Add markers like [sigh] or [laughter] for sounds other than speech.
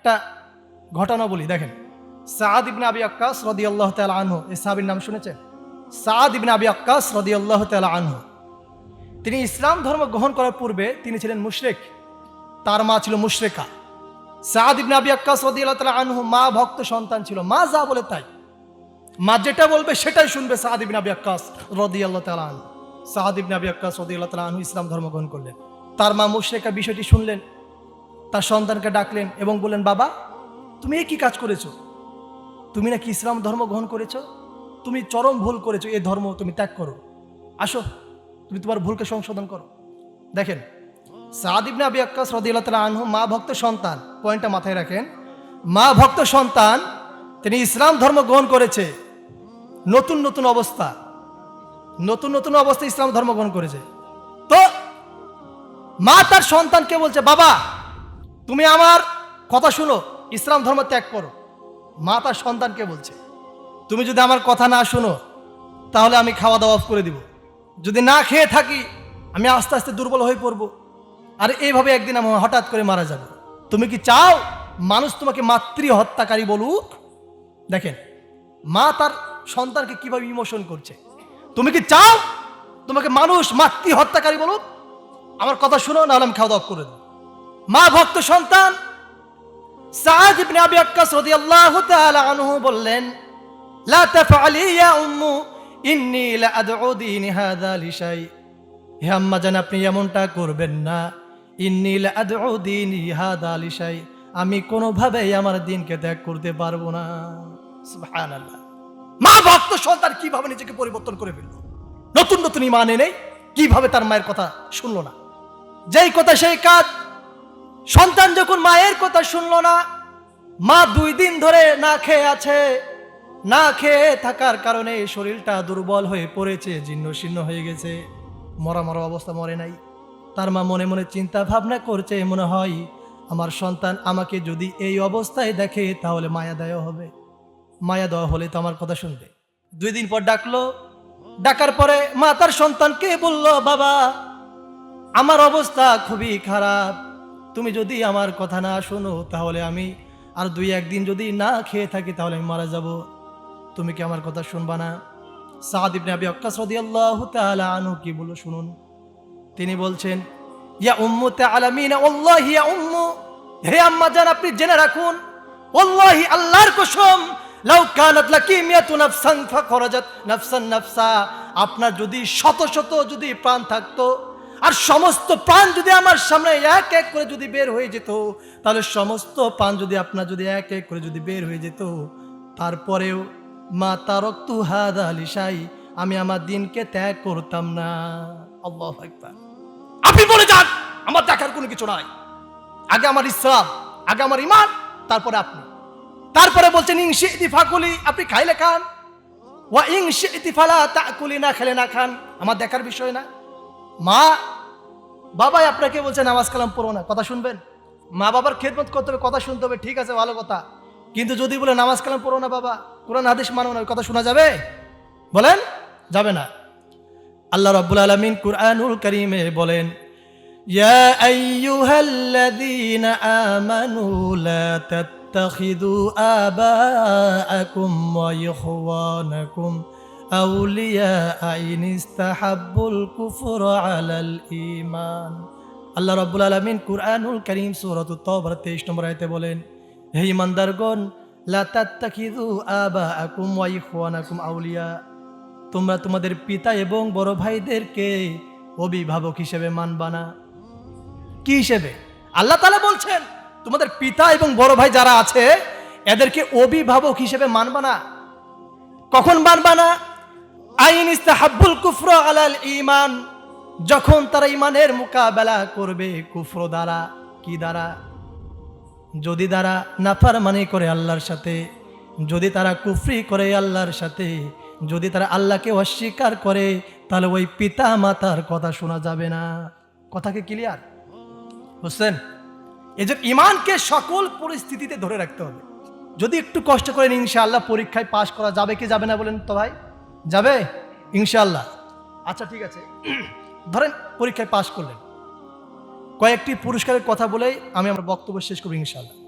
একটা ঘটনা বলি, দেখেন। সাদ ইবনে আবি আক্কাস রদি আল্লাহ তালা আনহু, এই সাহাবির নাম শুনেছেন? সাদ ইবনে আবি আক্কাস রদি আল্লাহ তালা আনহু। তিনি ইসলাম ধর্ম গ্রহণ করার পূর্বে তিনি ছিলেন মুশরেক, তার মা ছিল মুশরেকা। সাদ ইবনে আবি আক্কাস রদি আল্লাহ তালা আনহু মা, ভক্ত, সন্তান ছিল। মা যা বলে তাই। মা যেটা বলবে সেটাই শুনবে সাদ ইবনে আবি আক্কাস রদি আল্লাহ তালা আনহু। সাদ ইবনে আবি আক্কাস রদি আল্লাহ তালা আনহু ইসলাম ধর্ম গ্রহণ করলেন। তার মা মুশরেকা বিষয়টি শুনলেন। তার সন্তানকে ডাকলেন এবং বললেন, বাবা, তুমি কি কাজ করেছ? তুমি নাকি ইসলাম ধর্ম গ্রহণ করেছ? তুমি চরম ভুল করেছ এই ধর্ম তুমি ত্যাগ করো। আসো, তুমি তোমার ভুলকে সংশোধন করো। দেখেন, সাদ ইবনে আবি আক্কাস রাদিয়াল্লাহু তাআলা আনহু মা ভক্ত সন্তান। পয়েন্টটা মাথায় রাখেন। মা ভক্ত সন্তান, তিনি ইসলাম ধর্ম গ্রহণ করেছে। নতুন নতুন অবস্থা। নতুন নতুন অবস্থা ইসলাম ধর্ম গ্রহণ করেছে। তো, মা তার সন্তানকে বলছে, বাবা তুমি আমার কথা শুনো, ইসলাম ধর্ম ত্যাগ করো। মা তার সন্তানকে বলছে, তুমি যদি আমার কথা না শুনো, তাহলে আমি খাওয়া দাওয়া করে দিব। যদি না খেয়ে থাকি, আমি আস্তে আস্তে দুর্বল হয়ে পড়ব। আর এইভাবে একদিন আমি হঠাৎ করে মারা যাব। তুমি কি চাও মানুষ তোমাকে মাতৃ হত্যাকারী বলুক? দেখেন, মা তার সন্তানকে কীভাবে ইমোশন করছে। তুমি কি চাও তোমাকে মানুষ মাতৃ হত্যাকারী বলুক? আমার কথা শুনো, নাহলে আমি খাওয়া দাওয়া করে দেবো। মা ভক্ত সন্তান বললেন আপনি এমনটা আমি কোনোভাবেই আমার দিনকে ত্যাগ করতে পারব না। মা ভক্ত সন্তান কীভাবে নিজেকে পরিবর্তন করে ফেলল? নতুন নতুন ইমান এনে কীভাবে তার মায়ের কথা শুনলো না? যেই কথা সেই কাজ সন্তান যখন মায়ের কথা শুনলো না, মা দুই দিন ধরে না খেয়ে আছে, না খেয়ে থাকার কারণে শরীরটা দুর্বল হয়ে পড়েছে, জীর্ণ শীর্ণ হয়ে গেছে, মরা মরা অবস্থা মরে নাই। তার মা মনে মনে চিন্তা ভাবনা করছে, মনে হয় আমার সন্তান আমাকে যদি এই অবস্থায় দেখে তাহলে মায়া দেওয়া হবে। মায়া দেওয়া হলে তো আমার কথা শুনবে। দুই দিন পর ডাকলো, ডাকার পরে মা তার সন্তানকে বলল, বাবা, আমার অবস্থা খুবই খারাপ। তুমি যদি আমার কথা না শোনো, তাহলে আমি আর দুই একদিন যদি না খেয়ে থাকি, তাহলে আমি মারা যাব। তুমি কি আমার কথা শুনবা না? সাদ ইবনে আবি আক্কাস রাদিয়াল্লাহু তাআলা আনহু কি বলো শুনুন। তিনি বলছেন, ইয়া উম্মু তাআলামিনা, ওয়াল্লাহি ইয়া উম্মু। হে আম্মা জান, আপনি জেনে রাখুন, ওয়াল্লাহি আল্লাহর কসম। লাউ কানাত লাকি মিয়াতু নাফসান, ফাখরাজাত নাফসান নাফসা। আপনার যদি শত শত যদি প্রাণ থাকতো আর সমস্ত প্রাণ যদি আমার সামনে এক এক করে যদি বের হয়ে যেত, তাহলে সমস্ত প্রাণ যদি আপনার যদি এক এক করে যদি বের হয়ে যেত, তারপরেও মা তারক তু হাদ আমি আমার দিনকে ত্যাগ করতাম না। আল্লাহ একবার আপনি বলে যান, আমার দেখার কোনো কিছু নাই। আগে আমার ইসলাম, আগে আমার ইমান তারপরে আপনি। তারপরে বলছেন ইংশি ইতিফাকুলি আপনি খাইলে খান। ওয়া ইংশি ইতিফালা তাকুলি না খেলে না খান। আমার দেখার বিষয় না। মা, বাবাই আপনাকে বলছে নামাজ কালাম পড়ো না, কথা শুনবেন? মা বাবার খেদমত করতে হবে, কথা শুনতে হবে, ঠিক আছে, ভালো কথা। কিন্তু যদি বলে নামাজ কালাম পড়ো না বাবা, কোরআন হাদিস মানো না কথা শোনা যাবে? বলেন? যাবে না। আল্লাহ রাব্বুল আলামিন কুরআনুল কারীমে বলেন, ইয়া আইয়ুহাল্লাযীনা আমানু লা তাত্তাখিযু আবাআকুম ওয়া ইখওয়ানাকুম। আউলিয়া ইন ইস্তাহাব্বুল কুফরা আলাল ঈমান। আল্লাহ রাব্বুল আলামিন কুরআনুল কারীম সূরাতুত তাওবার 23 নম্বর আয়াতে বলেন, হে ঈমানদারগণ, লা তাত্তাখিযু আবাআকুম ওয়া ইখওয়ানাকুম আউলিয়া। তোমরা তোমাদের পিতা এবং বড় ভাইদেরকে অভিভাবক হিসেবে মানবা না। কি হিসেবে? আল্লাহ তালা বলছেন, তোমাদের পিতা এবং বড় ভাই যারা আছে, এদেরকে অভিভাবক হিসেবে মানবা না। কখন মানবা না? আইন ইস্তাহাব্বুল কুফর আলাল ইমান যখন তারা ইমানের মোকাবেলা করবে, কুফর দ্বারা, কি দ্বারা? যদি তারা নাফার মানে করে আল্লাহর সাথে, যদি তারা কুফরি করে আল্লাহর সাথে, যদি তারা আল্লাহকে অস্বীকার করে, তাহলে ওই পিতা মাতার কথা শোনা যাবে না। কথাকে ক্লিয়ার বুঝছেন? এই যে ইমানকে সকল পরিস্থিতিতে ধরে রাখতে হবে। যদি একটু কষ্ট করেন, ইনশাআল্লাহ পরীক্ষায় পাশ করা যাবে কি যাবে না বলেন তো ভাই? যাবে? ইনশাল্লাহ আচ্ছা ঠিক আছে। [clears throat] ধরেন পরীক্ষায় পাশ করলেন। কয়েকটি পুরস্কারের কথা বলেই আমি আমার বক্তব্য শেষ করব ইনশাআল্লাহ।